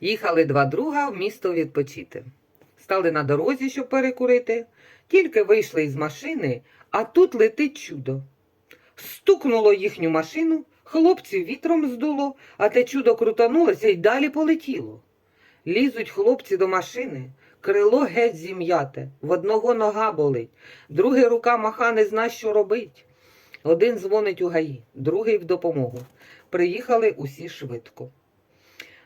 Їхали два друга в місто відпочити. Стали на дорозі, щоб перекурити. Тільки вийшли із машини, а тут летить чудо. Стукнуло їхню машину, хлопців вітром здуло, а те чудо крутанулося й далі полетіло. Лізуть хлопці до машини, крило геть зім'яте, в одного нога болить, другий рука маха не зна, що робить. Один дзвонить у гаї, другий в допомогу. Приїхали усі швидко.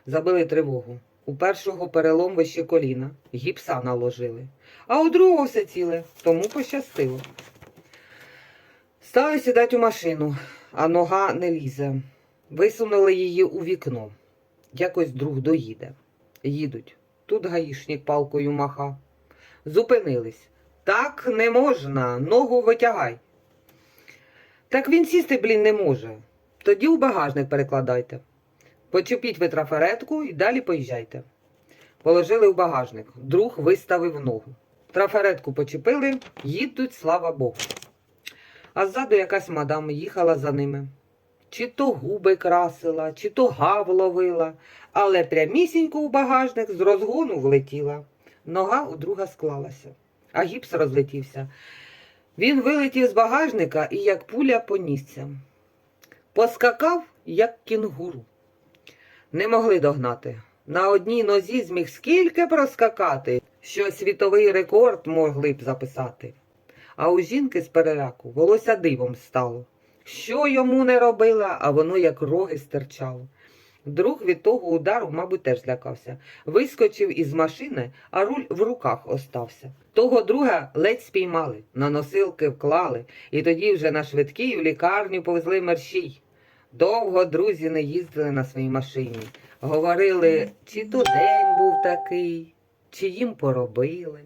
Забили тривогу. У першого перелом вище коліна, гіпса наложили, а у другого все ціле, тому пощастило. Стали сідати у машину, а нога не лізе. Висунули її у вікно. Якось друг доїде. Їдуть. Тут гаїшник палкою маха. Зупинились. Так не можна, ногу витягай. Так він сісти, блін, не може. Тоді у багажник перекладайте. Почепіть ви трафаретку і далі поїжджайте. Положили в багажник. Друг виставив ногу. Трафаретку почепили, їдуть, слава Богу. А ззаду якась мадам їхала за ними. Чи то губи красила, чи то гав ловила, але прямісінько у багажник з розгону влетіла. Нога у друга склалася, а гіпс розлетівся. Він вилетів з багажника і як пуля понісся. Поскакав, як кінгуру. Не могли догнати. На одній нозі зміг скільки проскакати, що світовий рекорд могли б записати. А у жінки з переляку волосся дивом стало. Що йому не робила, а воно як роги стирчало. Друг від того удару, мабуть, теж злякався. Вискочив із машини, а руль в руках остався. Того друга ледь спіймали, на носилки вклали, і тоді вже на швидкій в лікарню повезли мерщій. Довго друзі не їздили на своїй машині. Говорили, чи то день був такий, чи їм поробили.